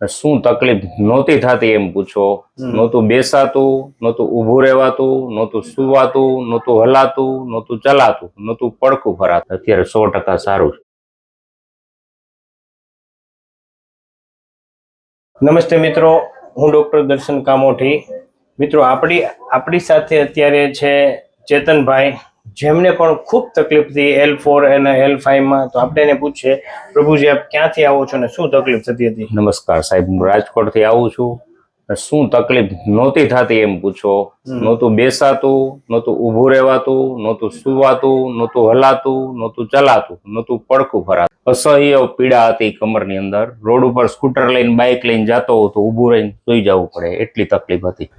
શું તકલીફ નહોતી થતી એમ પૂછો. નહોતું બેસાતું નહોતું ઊભું રહેવાતું નહોતું સુવાતું નહોતું હલાતું નહોતું ચલાતું નહોતું પડખું ફરાતું અત્યારે સો ટકા સારું છે. નમસ્તે મિત્રો હું ડોક્ટર દર્શન કામોઠી. મિત્રો આપણી આપણી સાથે અત્યારે છે ચેતનભાઈ. જેમને પણ ખૂબ તકલીફ એલ ફોર અને એલ ફાઈવમાં તો આપણે એને પૂછીએ પ્રભુજી આપ ક્યાંથી આવો છો ને શું તકલીફ થતી હતી? નમસ્કાર સાહેબ હું રાજકોટથી આવું છું. શું તકલીફ નહોતી થતી એમ પૂછો. નહોતું બેસાતું નહોતું ઊભું રહેવાતું નહોતું સુવાતું નહોતું હલાતું નહોતું ચલાતું નહોતું પડખું ફરાતું અસહ્ય પીડા હતી કમરની અંદર. રોડ ઉપર સ્કૂટર લઈને બાઇક લઈને જતો હતો તો ઊભું રહીને સુઈ જવું પડે. એટલી તકલીફ હતી.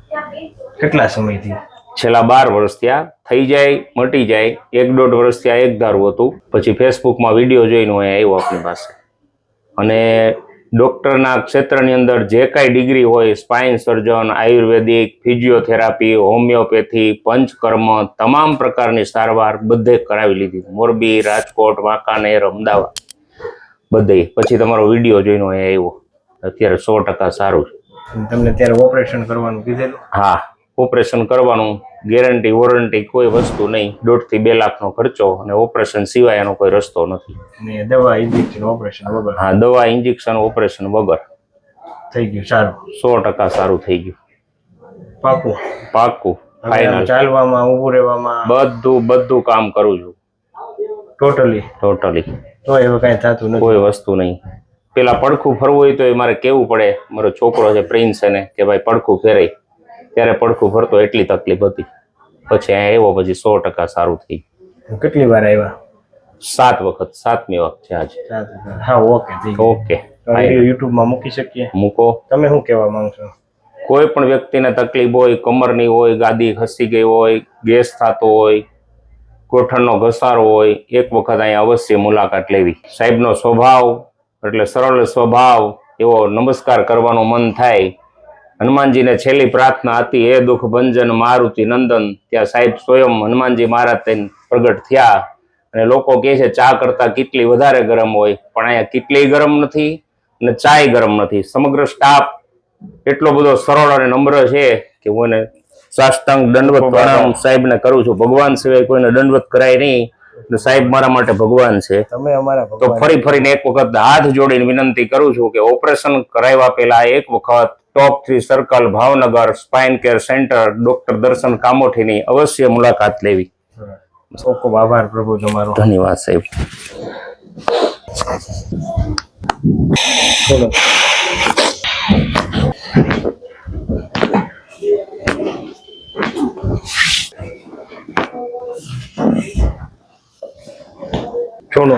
કેટલા સમયથી? છેલ્લા બાર વર્ષ ત્યાં થઈ જાય મટી જાય એક દોઢ વર્ષ ત્યાં એક ધારું હતું. પછી ફેસબુકમાં વીડિયો જોઈને હું આવ્યો આપણી પાસે. અને ડૉક્ટરના ક્ષેત્રની અંદર જે કાંઈ ડિગ્રી હોય spine surgeon Ayurvedic physiotherapy homeopathy panchakarma તમામ પ્રકારની સારવાર બધે કરાવી લીધી. મોરબી રાજકોટ વાંકાનેર અમદાવાદ. બધે. પછી તમારો વીડિયો જોઈને અહીંયા આવ્યો. અત્યારે સો ટકા સારું છે. તમને ત્યારે ઓપરેશન કરવાનું કીધેલું? હા. ઓપરેશન કરવાનું ગેરંટી વોરંટી કોઈ વસ્તુ નહીં. દોઢથી બે લાખનો ખર્ચો અને ઓપરેશન સિવાય એનો કોઈ રસ્તો નથી. દવા ઇન્જેક્શન ઓપરેશન વગર? હા દવા ઇન્જેક્શન ઓપરેશન વગર. થઈ ગયું સારું. સો ટકા સારું થઈ ગયું. પાકું? આમ ફાઇનલ ચાલવામાં ઊભું રહેવામાં? બધું બધું કામ કરું છું. ટોટલી ટોટલી તો એવું કાંઈ થતું નથી. કોઈ વસ્તુ નહીં. પેલા પડખું ફરવું હોય તો એ મારે કેવું પડે? મારો છોકરો છે પ્રિન્સ એને કે ભાઈ પડખું ફેરાય. ત્યારે પડખું ફરતો એટલી તકલીફ હતી. પછી અહીંયા આવ્યો પછી સો ટકા સારું થઈ કેટલી વાર આવ્યા? સાત વખત સાતમી વખત છે આજે. હા ઓકે ઓકે યુટ્યુબમાં મૂકી શકીએ? મૂકો. તમે શું કહેવા માંગશો કોઈ પણ વ્યક્તિને તકલીફ હોય કમરની હોય ગાદી ખસી ગઈ હોય ગેસ થતો હોય ગોઠણનો ઘસારો હોય એક વખત અહીંયા અવશ્ય મુલાકાત લેવી. સાહેબનો સ્વભાવ એટલે સરળ સ્વભાવ એવો નમસ્કાર કરવાનું મન થાય હનુમાનજીને છેલ્લી પ્રાર્થના હતી એ દુઃખ ભંજન મારુતિ નંદન ત્યાં સાહેબ સ્વયં હનુમાનજી મહારાજ થઈને પ્રગટ થયા. અને લોકો કહે છે ચા કરતા કેટલી વધારે ગરમ હોય પણ અહીંયા કેટલી ગરમ નથી અને ચાય ગરમ નથી. સમગ્ર સ્ટાફ એટલો બધો સરળ અને નમ્ર છે કે હું એને સાષ્ટાંગ દંડવત પ્રણામ સાહેબને કરું છું. ભગવાન સિવાય કોઈને દંડવત કરાય નહીં. સાહેબ મારા માટે ભગવાન છે. તમે અમારા તો ફરી ફરીને એક વખત હાથ જોડીને વિનંતી કરું છું કે ઓપરેશન કરાવ્યા પહેલા એક વખત top three circle Bhavnagar spine care centre doctor Darshan કામોઠીની અવશ્ય મુલાકાત લેવી ખૂબ ખૂબ આભાર પ્રભુ તમારો ધન્યવાદ સાહેબ ચલો